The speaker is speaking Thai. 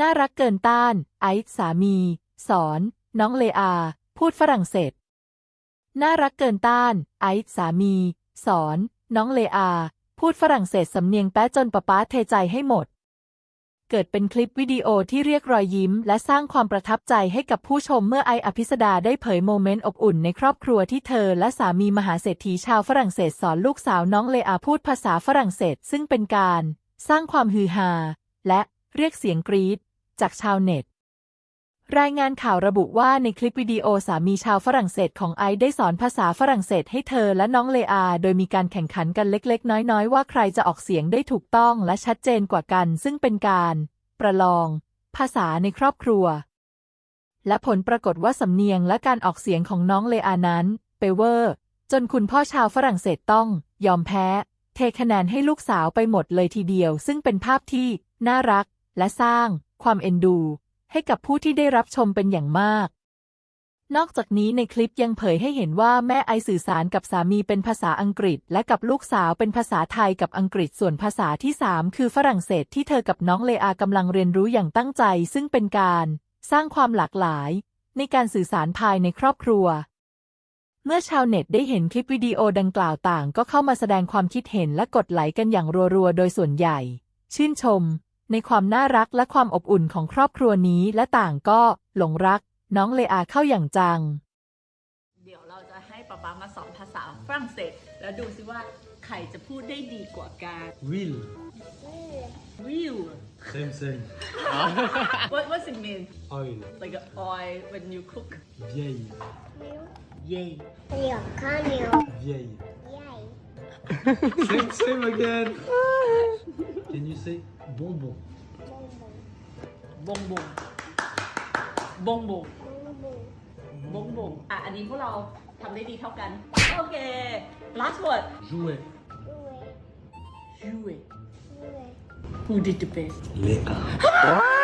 น่ารักเกินต้าน ไอซ์สามี สอน น้องเลอา พูดฝรั่งเศส น่ารักเกินต้าน ไอซ์สามี สอน น้องเลอา พูดฝรั่งเศสสำเนียงแป๊ะจนป๊าป๊าเทใจให้หมด เกิดเป็นคลิปวิดีโอที่เรียกรอยยิ้ม และสร้างความประทับใจให้กับผู้ชมเมื่อไออภิสดาได้เผยโมเมนต์อบอุ่นในครอบครัวที่เธอและสามีมหาเศรษฐีชาวฝรั่งเศสสอนลูกสาวน้องเลอาพูดภาษาฝรั่งเศส ซึ่งเป็นการ สร้างความฮือฮาและ เรียกเสียงกรี๊ดจากชาวเน็ต รายงานข่าวระบุว่าในคลิปวิดีโอสามีชาวฝรั่งเศสของไอซ์ได้สอนภาษาฝรั่งเศสให้เธอและน้องเลอา โดยมีการแข่งขันกันเล็ก ๆ น้อย ๆ ว่าใครจะออกเสียงได้ถูกต้องและชัดเจนกว่ากัน ซึ่งเป็นการ ประลอง ภาษาในครอบครัว และผลปรากฏว่าสำเนียงและการออกเสียงของน้องเลอานั้นเปเวอร์จนคุณพ่อชาวฝรั่งเศสต้อง ยอมแพ้ เทคะแนนให้ลูกสาวไปหมดเลยทีเดียว ซึ่งเป็นภาพที่ น่ารัก และสร้างความเอ็นดู ให้กับผู้ที่ได้รับชมเป็นอย่างมาก นอกจากนี้ในคลิปยังเผยให้เห็นว่าแม่ไอสื่อสารกับสามีเป็นภาษาอังกฤษ และกับลูกสาวเป็นภาษาไทยกับอังกฤษส่วนภาษาที่ 3 คือฝรั่งเศสที่เธอกับน้องเลอากำลังเรียนรู้อย่างตั้งใจ ซึ่งเป็นการสร้างความหลากหลาย ในการสื่อสารภายในครอบครัวเมื่อชาวเน็ตได้เห็นคลิปวิดีโอดังกล่าวต่างก็เข้ามาแสดงความคิดเห็นและกดไลค์กันอย่างรัวๆ โดยส่วนใหญ่ ชื่นชม ในความน่ารักและความอบอุ่นของครอบครัวนี้และต่างก็หลงรักน้องเลอาเข้าอย่างจัง เดี๋ยวเราจะให้ป๊าป๊ามาสอนภาษาฝรั่งเศส แล้วดูซิว่าใครจะพูดได้ดีกว่ากัน Will. Will Same, same. what what's it mean Oil. like a oil when you cook Vieille. yay Cambio, cambio. Vieille. Yay. Same, same again. Can you say bonbon? บงบงบงบ ง Boom, boom. บงบงอะ อันนี้พวกเราทำได้ดีเท่ากัน โอเค last word Jouet. Jouer, Jouer jouer. Who did the best Léa.